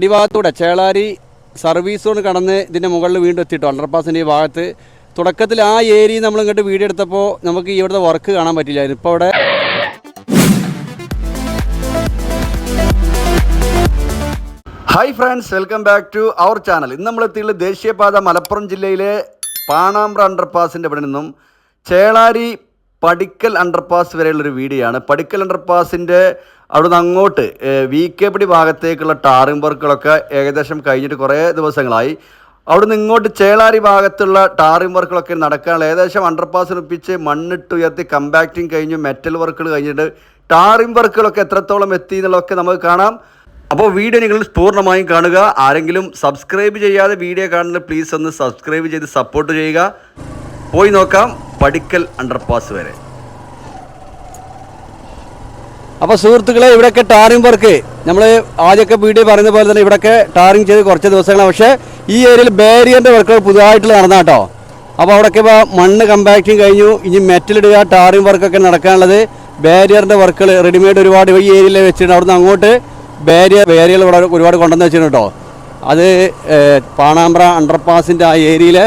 അടിഭാഗത്തൂടെ Chelari service zone കടന്ന് ഇതിന്റെ മുകളിൽ വീണ്ടും എത്തിയിട്ടോ? അണ്ടർപാസിന്റെ ഈ ഭാഗത്ത്. തുടക്കത്തിൽ ആ ഏരിയ നമ്മൾ ഇങ്ങോട്ട് വീഡിയോ എടുത്തപ്പോൾ നമുക്ക് ഇവിടുത്തെ വർക്ക് കാണാൻ പറ്റില്ലായിരുന്നു. ഇപ്പോൾ അവിടെ hi friends welcome back to our channel ഇന്ന് നമ്മൾ എത്തിയിട്ടുള്ള ദേശീയപാത മലപ്പുറം ജില്ലയിലെ പാണാമ്പ്ര അണ്ടർപാസിന്റെ ഇവിടെ നിന്നും ചേളാരി പടിക്കൽ അണ്ടർപാസ് വരെയുള്ളൊരു വീഡിയോ ആണ്. പടിക്കൽ അണ്ടർപാസിന്റെ അവിടുന്ന് അങ്ങോട്ട് വി കെ പടി ഭാഗത്തേക്കുള്ള ടാറിംഗ് വർക്കുകളൊക്കെ ഏകദേശം കഴിഞ്ഞിട്ട് കുറേ ദിവസങ്ങളായി. അവിടുന്ന് ഇങ്ങോട്ട് ചേളാരി ഭാഗത്തുള്ള ടാറിംഗ് വർക്കുകളൊക്കെ നടക്കാനുള്ള ഏകദേശം അണ്ടർപാസ് ഒപ്പിച്ച് മണ്ണിട്ട് ഉയർത്തി കമ്പാക്റ്റിംഗ് കഴിഞ്ഞു മെറ്റൽ വർക്കുകൾ കഴിഞ്ഞിട്ട് ടാറിംഗ് വർക്കുകളൊക്കെ എത്രത്തോളം എത്തി എന്നുള്ളതൊക്കെ നമുക്ക് കാണാം. അപ്പോൾ വീഡിയോ നിങ്ങൾ പൂർണമായും കാണുക. ആരെങ്കിലും സബ്സ്ക്രൈബ് ചെയ്യാതെ വീഡിയോ കാണുന്നത് പ്ലീസ് ഒന്ന് സബ്സ്ക്രൈബ് ചെയ്ത് സപ്പോർട്ട് ചെയ്യുക. പോയി നോക്കാം പടിക്കൽ അണ്ടർപാസ് വരെ. അപ്പോൾ സുഹൃത്തുക്കളെ ഇവിടെയൊക്കെ ടാറിംഗ് വർക്ക്. നമ്മൾ ആദ്യമൊക്കെ വീഡിയോ പറയുന്ന പോലെ തന്നെ ഇവിടെയൊക്കെ ടാറിംഗ് ചെയ്ത് കുറച്ച് ദിവസങ്ങളാണ്. പക്ഷേ ഈ ഏരിയയിൽ ബാരിയറിന്റെ വർക്കുകൾ പുതുതായിട്ടുള്ള നടന്ന കേട്ടോ അപ്പോൾ അവിടെയൊക്കെ ഇപ്പോൾ മണ്ണ് കമ്പാക്റ്റിങ് കഴിഞ്ഞു. ഇനി മെറ്റലിടുക ടാറിംഗ് വർക്കൊക്കെ നടക്കാനുള്ളത് ബാരിയറിന്റെ വർക്കുകൾ റെഡിമെയ്ഡ് ഒരുപാട് ഈ ഏരിയയിൽ വെച്ചിട്ടുണ്ട്. അവിടുന്ന് അങ്ങോട്ട് ബാരിയർ ബാരിയർ ഇവിടെ ഒരുപാട് കൊണ്ടുവന്ന് വെച്ചിട്ടുണ്ട് കേട്ടോ അത് പാണാമ്പ്ര അണ്ടർപാസിന്റെ ആ ഏരിയയിലെ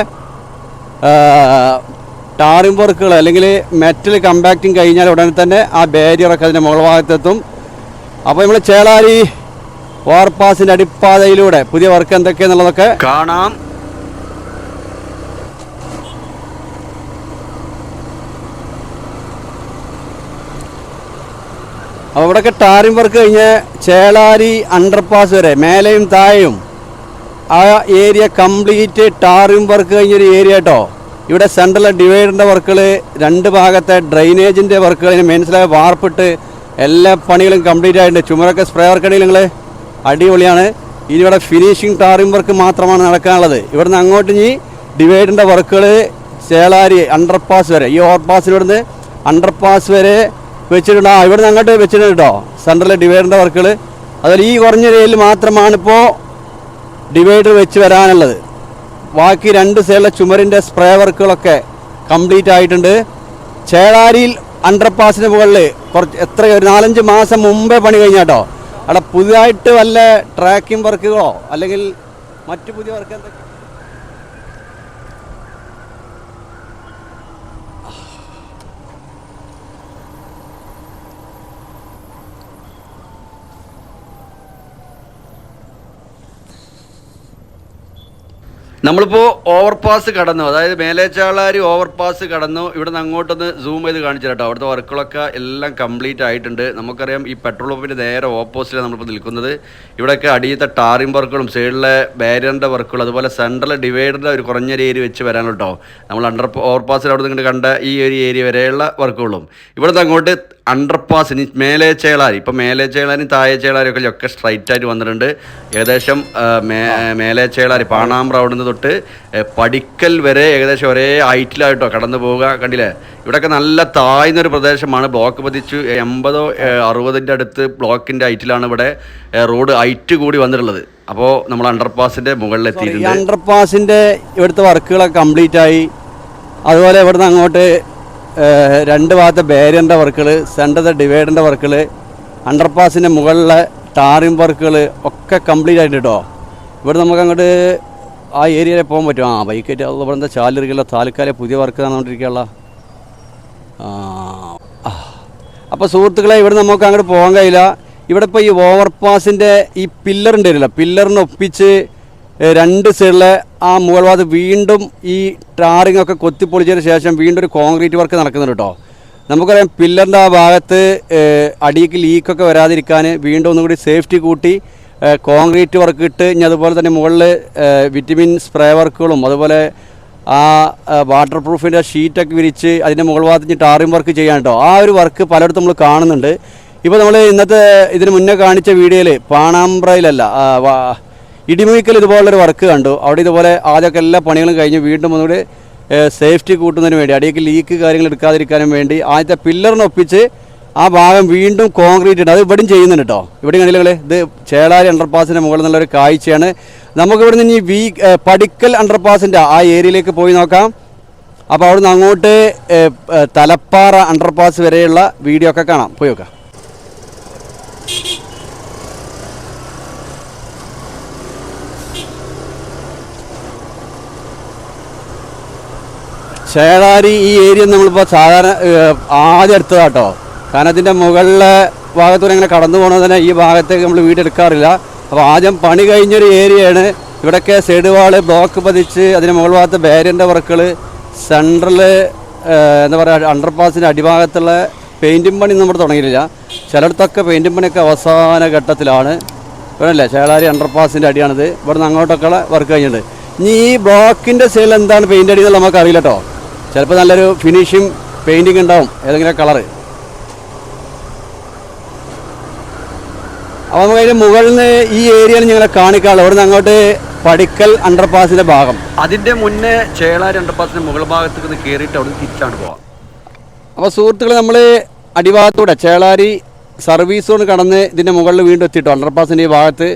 ടാറിംഗ് വർക്കുകൾ അല്ലെങ്കിൽ മെറ്റൽ കമ്പാക്റ്റിംഗ് കഴിഞ്ഞാൽ ഉടനെ തന്നെ ആ ബാരിയറൊക്കെ അതിന്റെ മുകൾ ഭാഗത്തെത്തും. അപ്പോൾ നമ്മൾ ചേളാരി ഓവർപാസിന്റെ അടിപ്പാതയിലൂടെ പുതിയ വർക്ക് എന്തൊക്കെയാണെന്നുള്ളതൊക്കെ കാണാം. അപ്പോൾ ഇവിടെയൊക്കെ ടാറിംഗ് വർക്ക് കഴിഞ്ഞ് ചേളാരി അണ്ടർപാസ് വരെ മേലെയും താഴെയും ആ ഏരിയ കംപ്ലീറ്റ് ടാറിംഗ് വർക്ക് കഴിഞ്ഞൊരു ഏരിയ കേട്ടോ. ഇവിടെ സെൻട്രൽ ഡിവൈഡറിന്റെ വർക്കുകൾ രണ്ട് ഭാഗത്തെ ഡ്രൈനേജിന്റെ വർക്കുകൾ ഇതിന് മനസ്സിലായ വാർപ്പിട്ട് എല്ലാ പണികളും കംപ്ലീറ്റ് ആയിട്ടുണ്ട്. ചുമരൊക്കെ സ്പ്രേ വർക്കണിൽ നിങ്ങൾ അടിപൊളിയാണ്. ഇനി ഇവിടെ ഫിനിഷിംഗ് ടാറിംഗ് വർക്ക് മാത്രമാണ് നടക്കാനുള്ളത്. ഇവിടുന്ന് അങ്ങോട്ട് ഇനി ഡിവൈഡറിന്റെ വർക്കുകൾ ചേളാരി അണ്ടർപാസ് വരെ ഈ ഓവർപാസിൽ ഇവിടുന്ന് അണ്ടർപാസ് വരെ വെച്ചിട്ടുണ്ട്. ആ ഇവിടുന്ന് അങ്ങോട്ട് വെച്ചിട്ടുണ്ട് കേട്ടോ സെൻട്രൽ ഡിവൈഡറിന്റെ വർക്കുകൾ അതുപോലെ ഈ കുറഞ്ഞ ഏരിയയിൽ മാത്രമാണ് ഇപ്പോൾ ഡിവൈഡർ വെച്ച് വരാനുള്ളത്. ബാക്കി രണ്ട് സൈഡിലെ ചുമരിന്റെ സ്പ്രേ വർക്കുകളൊക്കെ കംപ്ലീറ്റ് ആയിട്ടുണ്ട്. ചേളാരിയിൽ അണ്ടർപാസിന് മുകളിൽ കുറച്ച് എത്ര ഒരു നാലഞ്ച് മാസം മുമ്പേ പണി കഴിഞ്ഞാട്ടോ. അവിടെ പുതിയതായിട്ട് വല്ല ട്രാക്കിംഗ് വർക്കുകളോ അല്ലെങ്കിൽ മറ്റു പുതിയ വർക്ക് എന്തൊക്കെ? നമ്മളിപ്പോൾ ഓവർപാസ് കടന്നു. അതായത് മേലേച്ചാളാരി ഓവർപാസ് കടന്നു. ഇവിടെ നിന്ന് അങ്ങോട്ടൊന്ന് സൂം ചെയ്ത് കാണിച്ചു കേട്ടോ അവിടുത്തെ വർക്കുകളൊക്കെ എല്ലാം കംപ്ലീറ്റ് ആയിട്ടുണ്ട്. നമുക്കറിയാം ഈ പെട്രോൾ പമ്പിന്റെ നേരെ ഓപ്പോസിറ്റിലാണ് നമ്മളിപ്പോൾ നിൽക്കുന്നത്. ഇവിടെയൊക്കെ അടിയത്തെ ടാറിംഗ് വർക്കുകളും സൈഡിലെ ബാരിയറിന്റെ വർക്കുകളും അതുപോലെ സെൻട്രൽ ഡിവൈഡറിന്റെ ഒരു കുറഞ്ഞ ഏരിയ വെച്ച് കേട്ടോ നമ്മൾ അണ്ടർ ഓവർപാസിൽ അവിടെ നിന്ന് കണ്ട ഈ ഒരു ഏരിയ വരെയുള്ള വർക്കുകളും ഇവിടുന്ന് അങ്ങോട്ട് അണ്ടർപാസ് ഇനി മേലെ ചേളാരി ഇപ്പം മേലെ ചേളാരി താഴെ ചേളാരി ഒക്കെ ഒക്കെ സ്ട്രൈറ്റ് ആയിട്ട് വന്നിട്ടുണ്ട്. ഏകദേശം മേലെ ചേളാരി പാണാമ്പ്ര അവിടെ തൊട്ട് പടിക്കൽ വരെ ഏകദേശം ഒരേ ഹൈറ്റിലായിട്ടോ കടന്നു പോവുക. കണ്ടില്ലേ? ഇവിടെയൊക്കെ നല്ല താഴ്ന്നൊരു പ്രദേശമാണ്. ബ്ലോക്ക് പതിച്ചു എൺപതോ അറുപതിന്റെ അടുത്ത് ബ്ലോക്കിന്റെ ഹൈറ്റിലാണ് ഇവിടെ റോഡ് ഹൈറ്റ് കൂടി വന്നിട്ടുള്ളത്. അപ്പോൾ നമ്മൾ അണ്ടർപാസിന്റെ മുകളിലെത്തിയിട്ടുണ്ട്. അണ്ടർപാസിന്റെ ഇവിടുത്തെ വർക്കുകളൊക്കെ കംപ്ലീറ്റ് ആയി അതുപോലെ ഇവിടുന്ന് അങ്ങോട്ട് രണ്ട് ഭാഗത്തെ ബാരിയറിന്റെ വർക്കുകൾ സെന്റർ ഡിവൈഡറിന്റെ വർക്കുകൾ അണ്ടർപാസിന്റെ മുകളിലെ ടാറിംഗ് വർക്കുകൾ ഒക്കെ കംപ്ലീറ്റ് ആയിട്ട് കേട്ടോ. ഇവിടെ നമുക്ക് അങ്ങോട്ട് ആ ഏരിയയിലെ പോകാൻ പറ്റും. ആ അത് ഇവിടെ എന്താ ചാലിറിക്കുള്ള താൽക്കാലിക പുതിയ വർക്ക് നടന്നുകൊണ്ടിരിക്കുകയുള്ള അപ്പോൾ സുഹൃത്തുക്കളെ ഇവിടെ നമുക്ക് അങ്ങോട്ട് പോകാൻ കഴിയില്ല. ഇവിടെ ഇപ്പോൾ ഈ ഓവർപാസിന്റെ ഈ പില്ലർ ഉണ്ടായിരുന്നില്ല പില്ലറിന് ഒപ്പിച്ച് രണ്ട് സൈഡിലെ ആ മുകൾ ഭാഗത്ത് വീണ്ടും ഈ ടാറിംഗ് ഒക്കെ കൊത്തിപ്പൊളിച്ചതിന് ശേഷം വീണ്ടും ഒരു കോൺക്രീറ്റ് വർക്ക് നടക്കുന്നുണ്ട് കേട്ടോ നമുക്കറിയാം പില്ലറിന്റെ ആ ഭാഗത്ത് അടിയിൽ ലീക്കൊക്കെ വരാതിരിക്കാൻ വീണ്ടും ഒന്നുകൂടി സേഫ്റ്റി കൂട്ടി കോൺക്രീറ്റ് വർക്ക് ഇട്ട് ഇനി അതുപോലെ തന്നെ മുകളിൽ വിറ്റമിൻ സ്പ്രേ വർക്കുകളും അതുപോലെ ആ വാട്ടർ പ്രൂഫിന്റെ ഷീറ്റൊക്കെ വിരിച്ച് അതിന്റെ മുകൾ ഭാഗത്ത് ടാറിംഗ് വർക്ക് ചെയ്യാൻ കേട്ടോ ആ ഒരു വർക്ക് പലയിടത്തും നമ്മൾ കാണുന്നുണ്ട്. ഇപ്പോൾ നമ്മൾ ഇന്നത്തെ ഇതിന് മുന്നേ കാണിച്ച വീഡിയോയിൽ പാണാമ്പ്രയിലല്ല ഇടിമുഴിക്കൽ ഇതുപോലുള്ളൊരു വർക്ക് കണ്ടു. അവിടെ ഇതുപോലെ ആദ്യമൊക്കെ എല്ലാ പണികളും കഴിഞ്ഞ് വീണ്ടും ഒന്നുകൂടി സേഫ്റ്റി കൂട്ടുന്നതിന് വേണ്ടി അടിയേക്ക് ലീക്ക് കാര്യങ്ങൾ എടുക്കാതിരിക്കാനും വേണ്ടി ആദ്യത്തെ പില്ലറിനൊപ്പിച്ച് ആ ഭാഗം വീണ്ടും കോൺക്രീറ്റ് ഉണ്ട്. അത് ഇവിടെയും ചെയ്യുന്നുണ്ട് കേട്ടോ. ഇവിടെ കണ്ടില്ലേ ഇത് ചേളാരി അണ്ടർപാസിന്റെ മുകളിൽ നിന്നുള്ളൊരു കാഴ്ചയാണ്. നമുക്ക് ഇവിടെ നിന്ന് ഈ വി പടിക്കൽ അണ്ടർപാസിന്റെ ആ ഏരിയയിലേക്ക് പോയി നോക്കാം. അപ്പോൾ അവിടുന്ന് അങ്ങോട്ട് തലപ്പാറ അണ്ടർപാസ് വരെയുള്ള വീഡിയോ ഒക്കെ കാണാം. പോയി നോക്കാം. ചേളാരി ഈ ഏരിയ നമ്മളിപ്പോൾ സാധാരണ ആദ്യം എടുത്തതാട്ടോ കാരണം ഇതിന്റെ മുകളിലെ ഭാഗത്തൂടെ ഇങ്ങനെ കടന്നു പോകുന്നതിന് ഈ ഭാഗത്തേക്ക് നമ്മൾ വീടെടുക്കാറില്ല അപ്പോൾ ആദ്യം പണി കഴിഞ്ഞൊരു ഏരിയയാണ്. ഇവിടെയൊക്കെ സൈഡ് ബ്ലോക്ക് പതിച്ച് അതിന് മുകൾ ഭാഗത്ത് ബാരിയറിന്റെ വർക്കുകൾ സെൻട്രൽ എന്താ പറയുക അണ്ടർപാസിന്റെ അടിഭാഗത്തുള്ള പെയിന്റിങ് പണി നമ്മൾ തുടങ്ങിയിട്ടില്ല. ചിലയിടത്തൊക്കെ പെയിന്റിങ് പണിയൊക്കെ അവസാന ഘട്ടത്തിലാണ്. ഇവിടെയല്ലേ ചേളാരി അണ്ടർപാസിന്റെ അടിയാണിത്. ഇവിടെ നിന്ന് അങ്ങോട്ടൊക്കെ വർക്ക് കഴിഞ്ഞിട്ടുണ്ട്. ഇനി ഈ ബ്ലോക്കിന്റെ സൈഡിൽ എന്താണ് പെയിന്റ് അടിയെന്നുള്ള എന്നുള്ളത് നമുക്ക് അറിയില്ല കേട്ടോ. ചിലപ്പോൾ നല്ലൊരു ഫിനിഷിങ് പെയിന്റിങ് ഉണ്ടാവും. ഏതെങ്കിലും കളറ് അപ്പോൾ നമുക്ക് അതിന്റെ മുകളിൽ നിന്ന് ഈ ഏരിയയിൽ ഞങ്ങളെ കാണിക്കാനുള്ളത്. അവിടെ നിന്ന് അങ്ങോട്ട് പടിക്കൽ അണ്ടർപാസിന്റെ ഭാഗം. അതിന്റെ മുന്നേ ചേളാരി അണ്ടർപാസിന്റെ മുകൾ ഭാഗത്തേക്ക് ഒന്ന് കയറിയിട്ട് അവിടെ തിരിച്ചാണ് പോവാം. അപ്പോൾ സുഹൃത്തുക്കൾ നമ്മൾ അടിഭാഗത്തൂടെ ചേളാരി സർവീസ് കൊണ്ട് കടന്ന് ഇതിന്റെ മുകളിൽ വീണ്ടും എത്തിയിട്ടു അണ്ടർപാസിന്റെ ഈ ഭാഗത്ത്.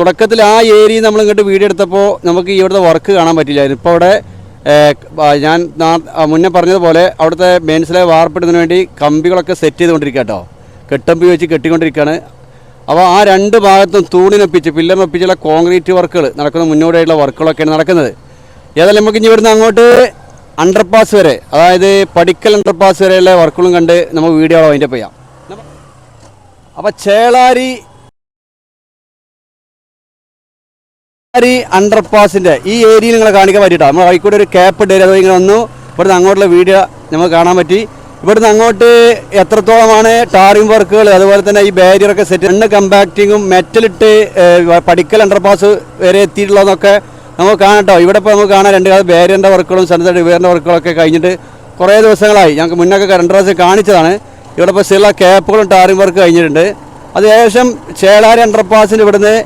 തുടക്കത്തിൽ ആ ഏരിയ നമ്മൾ ഇങ്ങോട്ട് വീഡിയോ എടുത്തപ്പോൾ നമുക്ക് ഇവിടുത്തെ വർക്ക് കാണാൻ പറ്റില്ലായിരുന്നു. ഇപ്പോൾ അവിടെ ഞാൻ മുന്നേ പറഞ്ഞതുപോലെ അവിടുത്തെ മെയിൻസിലെ വാർപ്പിടുന്നതിന് വേണ്ടി കമ്പികളൊക്കെ സെറ്റ് ചെയ്തുകൊണ്ടിരിക്കുക കേട്ടോ കെട്ടമ്പി വെച്ച് കെട്ടിക്കൊണ്ടിരിക്കുകയാണ് അപ്പോൾ ആ രണ്ട് ഭാഗത്തും തൂണിനൊപ്പിച്ച് പില്ലമൊപ്പിച്ചുള്ള കോൺക്രീറ്റ് വർക്കുകൾ നടക്കുന്ന മുന്നോടിയായിട്ടുള്ള വർക്കുകളൊക്കെയാണ് നടക്കുന്നത്. ഏതായാലും നമുക്ക് ഇനി ഇവിടുന്ന് അങ്ങോട്ട് അണ്ടർപാസ് വരെ അതായത് പടിക്കൽ അണ്ടർപാസ് വരെയുള്ള വർക്കുകളും കണ്ട് നമുക്ക് വീഡിയോ അതിന്റെ ചെയ്യാം. അപ്പോൾ ചേളാരി ചേളാരി അണ്ടർപാസിന്റെ ഈ ഏരിയയിൽ നിങ്ങളെ കാണിക്കാൻ പറ്റിയിട്ടാണ് നമ്മൾ വൈക്കൂടെ ഒരു ക്യാപ്പ് ഇട്ട് അത് ഇങ്ങനെ വന്നു ഇവിടുന്ന് അങ്ങോട്ടുള്ള വീഡിയോ നമുക്ക് കാണാൻ പറ്റി. ഇവിടുന്ന് അങ്ങോട്ട് എത്രത്തോളമാണ് ടാറിംഗ് വർക്കുകൾ അതുപോലെ തന്നെ ഈ ബാരിയർ ഒക്കെ സെറ്റ് എണ്ണ കമ്പാക്റ്റിങ്ങും മെറ്റലിട്ട് പടിക്കൽ അണ്ടർപാസ് വരെ എത്തിയിട്ടുള്ളതെന്നൊക്കെ നമുക്ക് കാണട്ടോ ഇവിടെ ഇപ്പോൾ നമുക്ക് കാണാൻ രണ്ട് കാലം ബാരിയറിന്റെ വർക്കുകളും സന്നദ്ധ വേറിന്റെ വർക്കുകളൊക്കെ കഴിഞ്ഞിട്ട് കുറേ ദിവസങ്ങളായി. ഞങ്ങൾക്ക് മുന്നൊക്കെ രണ്ട് പ്രാവശ്യം കാണിച്ചതാണ്. ഇവിടെ ഇപ്പോൾ സിള്ള ക്യാപ്പുകളും ടാറിംഗ് വർക്ക് കഴിഞ്ഞിട്ടുണ്ട്. അത് ഏകദേശം ചേളാരി അണ്ടർപാസിന്റെ ഇവിടുന്ന്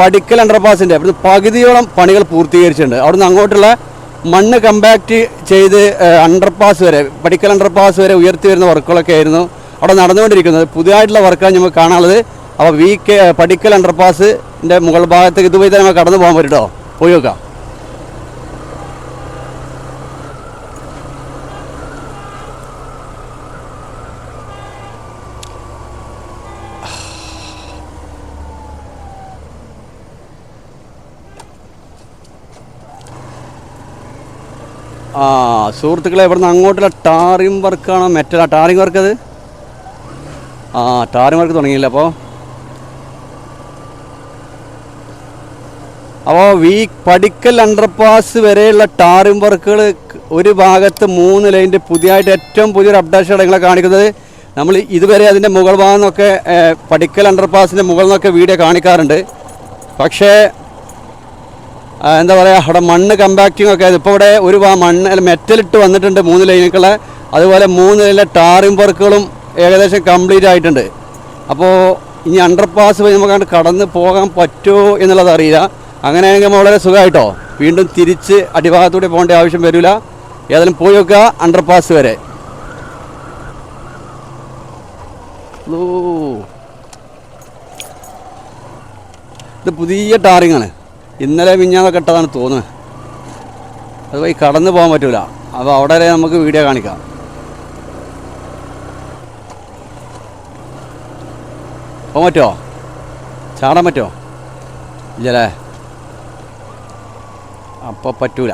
പടിക്കൽ അണ്ടർപാസിന്റെ ഇവിടുന്ന് പകുതിയോളം പണികൾ പൂർത്തീകരിച്ചിട്ടുണ്ട്. അവിടുന്ന് അങ്ങോട്ടുള്ള മണ്ണ് കമ്പാക്ട് ചെയ്ത് അണ്ടർപാസ് വരെ പടിക്കൽ അണ്ടർപാസ് വരെ ഉയർത്തി വരുന്ന വർക്കുകളൊക്കെ ആയിരുന്നു അവിടെ നടന്നുകൊണ്ടിരിക്കുന്നത്. പുതിയതായിട്ടുള്ള വർക്കാണ് നമുക്ക് കാണാനുള്ളത്. അപ്പോൾ വി കെ പടിക്കൽ അണ്ടർപാസിന്റെ മുകൾ ഭാഗത്തേക്ക് ഇതുപോലെ തന്നെ നമുക്ക് കടന്നു പോകാൻ പറ്റുമോ പോയി നോക്കാം. ആ സുഹൃത്തുക്കളെ ഇവിടുന്ന് അങ്ങോട്ടുള്ള ടാറിംഗ് വർക്കാണ് മെറ്റലാ ടാറിംഗ് വർക്ക് അത് ആ ടാറിംഗ് വർക്ക് തുടങ്ങിയില്ല അപ്പോൾ അപ്പോൾ വീ പടിക്കൽ അണ്ടർപാസ് വരെയുള്ള ടാറിംഗ് വർക്കുകൾ ഒരു ഭാഗത്ത് മൂന്ന് ലൈന്റെ പുതിയതായിട്ട് ഏറ്റവും പുതിയൊരു അപ്ഡേഷൻ നിങ്ങളെ കാണിക്കുന്നത്. നമ്മൾ ഇതുവരെ അതിന്റെ മുകൾ ഭാഗം നിന്നൊക്കെ പടിക്കൽ അണ്ടർപാസിന്റെ മുകളിൽ നിന്നൊക്കെ വീഡിയോ കാണിക്കാറുണ്ട്. പക്ഷേ എന്താ പറയുക അവിടെ മണ്ണ് കമ്പാക്റ്റിംഗ് ഒക്കെ ഇപ്പോൾ ഇവിടെ ഒരു മണ്ണ് മെറ്റലിട്ട് വന്നിട്ടുണ്ട് മൂന്ന് ലൈനുകളെ അതുപോലെ മൂന്ന് ലൈനിലെ ടാറിംഗ് വർക്കുകളും ഏകദേശം കംപ്ലീറ്റ് ആയിട്ടുണ്ട്. അപ്പോൾ ഇനി അണ്ടർപാസ് വഴി നമുക്ക് കടന്ന് പോകാൻ പറ്റുമോ എന്നുള്ളത് അറിയില്ല. അങ്ങനെയാണെങ്കിൽ വളരെ സുഖമായിട്ടോ വീണ്ടും തിരിച്ച് അടിഭാഗത്തൂടെ പോകേണ്ട ആവശ്യം വരില്ല ഏതായാലും പോയി നോക്കുക അണ്ടർപാസ് വരെ. ഓ. ഇത് പുതിയ ടാറിങ്ങാണ് ഇന്നലെ മിഞ്ഞാന്നൊക്കെ ഇട്ടതാണ് തോന്നുന്നത് അത് പോയി കടന്നു പോകാൻ പറ്റൂല. അപ്പോൾ അവിടെ വരെ നമുക്ക് വീഡിയോ കാണിക്കാം. പോകാൻ പറ്റുമോ ചാടാൻ പറ്റുമോ ഇല്ലല്ലേ? അപ്പോൾ പറ്റൂല.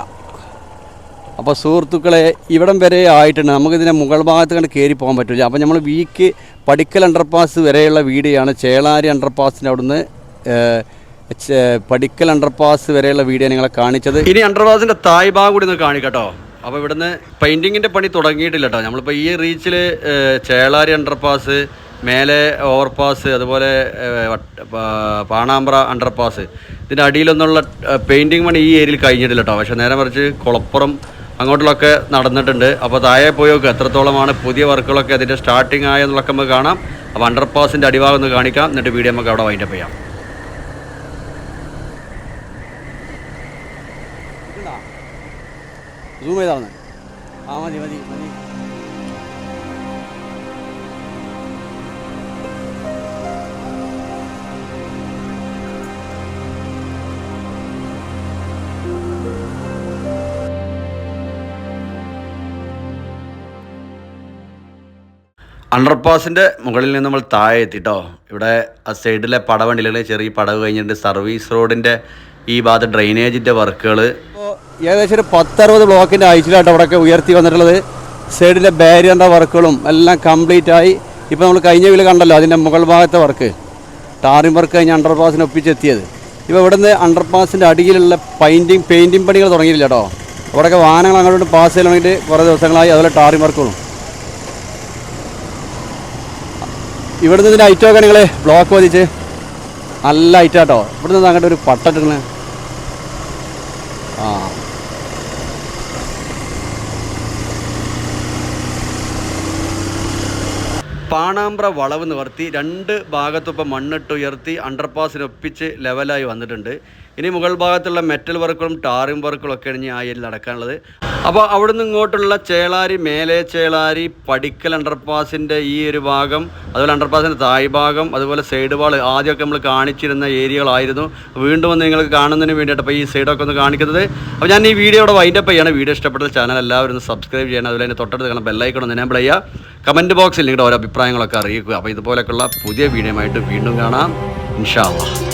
അപ്പോൾ സുഹൃത്തുക്കളെ ഇവിടം വരെ ആയിട്ടുണ്ട്. നമുക്കിതിന്റെ മുകൾ ഭാഗത്ത് കണ്ട് കയറി പോകാൻ പറ്റില്ല അപ്പോൾ നമ്മൾ വീക്ക് പടിക്കൽ അണ്ടർപാസ് വരെയുള്ള വീഡിയോയാണ് ചേളാരി അണ്ടർപാസിന്റെ അവിടുന്ന് പടിക്കൽ അണ്ടർപാസ് വരെയുള്ള വീഡിയോ നിങ്ങളെ കാണിച്ചത്. ഇനി അണ്ടർപാസിന്റെ തായ് ഭാഗം കൂടി ഒന്ന് കാണിക്കട്ടോ അപ്പോൾ ഇവിടുന്ന് പെയിന്റിങ്ങിന്റെ പണി തുടങ്ങിയിട്ടില്ല കേട്ടോ നമ്മളിപ്പോൾ ഈ റീച്ചിൽ ചേളാരി അണ്ടർപാസ് മേലെ ഓവർപാസ് അതുപോലെ പാണാമ്പ്ര അണ്ടർപാസ് ഇതിന്റെ അടിയിലൊന്നുള്ള പെയിന്റിംഗ് പണി ഈ ഏരിയയിൽ കഴിഞ്ഞിട്ടില്ല കേട്ടോ പക്ഷേ നേരെ മറിച്ച് കുളപ്പുറം അങ്ങോട്ടുള്ളൊക്കെ നടന്നിട്ടുണ്ട്. അപ്പോൾ താഴെ പോയൊക്കെ എത്രത്തോളമാണ് പുതിയ വർക്കുകളൊക്കെ അതിന്റെ സ്റ്റാർട്ടിങ് ആയെന്നുള്ളൊക്കെ നമുക്ക് കാണാം. അപ്പോൾ അണ്ടർപാസിന്റെ അടിഭാഗം ഒന്ന് കാണിക്കാം. എന്നിട്ട് വീഡിയോ നമുക്ക് അവിടെ വൈൻഡപ്പ് ചെയ്യാം. സൂം ചെയ്താണ് ആ മതി മതി മതി. അണ്ടർപാസിന്റെ മുകളിൽ നിന്ന് നമ്മൾ താഴെ എത്തിട്ടോ. ഇവിടെ ആ സൈഡിലെ പടവണ്ടികൾ ചെറിയ പടവ് കഴിഞ്ഞിട്ട് സർവീസ് റോഡിന്റെ ഈ ഭാഗത്ത് ഡ്രെയിനേജിന്റെ വർക്കുകൾ ഏകദേശം ഒരു പത്തറുപത് ബ്ലോക്കിന്റെ ആഴ്ചയിലായിട്ട് അവിടെയൊക്കെ ഉയർത്തി വന്നിട്ടുള്ളത്. സൈഡിലെ ബാരിയറിന്റെ വർക്കുകളും എല്ലാം കംപ്ലീറ്റ് ആയി. ഇപ്പോൾ നമ്മൾ കഴിഞ്ഞ വീൽ കണ്ടല്ലോ അതിന്റെ മുകൾ ഭാഗത്തെ വർക്ക്. ടാറിംഗ് വർക്ക് കഴിഞ്ഞ് അണ്ടർ പാസിന് ഒപ്പിച്ചെത്തിയത് ഇപ്പോൾ ഇവിടുന്ന് അണ്ടർ പാസിന്റെ അടിയിലുള്ള പെയിന്റിങ് പെയിന്റിങ് പണികൾ തുടങ്ങിയില്ല കേട്ടോ അവിടെയൊക്കെ വാഹനങ്ങൾ അങ്ങോട്ട് പാസ് ചെയ്യാൻ കുറേ ദിവസങ്ങളായി അതുപോലെ ടാറിംഗ് വർക്കുകളും. ഇവിടുന്ന് ഇതിന്റെ ഐറ്റമൊക്കെ നിങ്ങൾ ബ്ലോക്ക് വധിച്ച് നല്ല ഐറ്റാട്ടോ ഇവിടുന്ന് അങ്ങോട്ട് ഒരു പട്ടിട്ടിങ്ങനെ പാണാമ്പ്ര വളവ് നിവർത്തി രണ്ട് ഭാഗത്തൊപ്പം മണ്ണിട്ട് ഉയർത്തി അണ്ടർപാസിനൊപ്പിച്ച് ലെവലായി വന്നിട്ടുണ്ട്. ഇനി മുകൾ ഭാഗത്തുള്ള മെറ്റൽ വർക്കുകളും ടാറിംഗ് വർക്കുകളും ഒക്കെ ഇനി ആ ഏരിയയിൽ നടക്കാനുള്ളത്. അപ്പോൾ അവിടെ നിന്ന് ഇങ്ങോട്ടുള്ള ചേളാരി മേലെ ചേളാരി പടിക്കൽ അണ്ടർപാസിന്റെ ഈ ഒരു ഭാഗം അതുപോലെ അണ്ടർപാസിന്റെ തായ് ഭാഗം അതുപോലെ സൈഡ് വാൾ ആദ്യമൊക്കെ നമ്മൾ കാണിച്ചിരുന്ന ഏരിയകളായിരുന്നു. വീണ്ടും ഒന്ന് നിങ്ങൾക്ക് കാണുന്നതിന് വേണ്ടിയിട്ട് അപ്പോൾ ഈ സൈഡൊക്കെ ഒന്ന് കാണിക്കുന്നത്. അപ്പോൾ ഞാൻ ഈ വീഡിയോ ഇവിടെ വൈൻഡപ്പ് ചെയ്യാണ് വീഡിയോ ഇഷ്ടപ്പെട്ട ചാനൽ എല്ലാവരും സബ്സ്ക്രൈബ് ചെയ്യണം. അതുപോലെ തന്നെ തൊട്ടടുത്ത് കാണാൻ ബെല്ലൈക്കണം എനേബിൾ ചെയ്യുക. കമന്റ് ബോക്സിൽ നിങ്ങളുടെ ഓരോ അഭിപ്രായങ്ങളൊക്കെ അറിയിക്കുക. അപ്പോൾ ഇതുപോലെയൊക്കെയുള്ള പുതിയ വീഡിയോയുമായിട്ട് വീണ്ടും കാണാം. ഇൻഷാ അള്ളാഹ്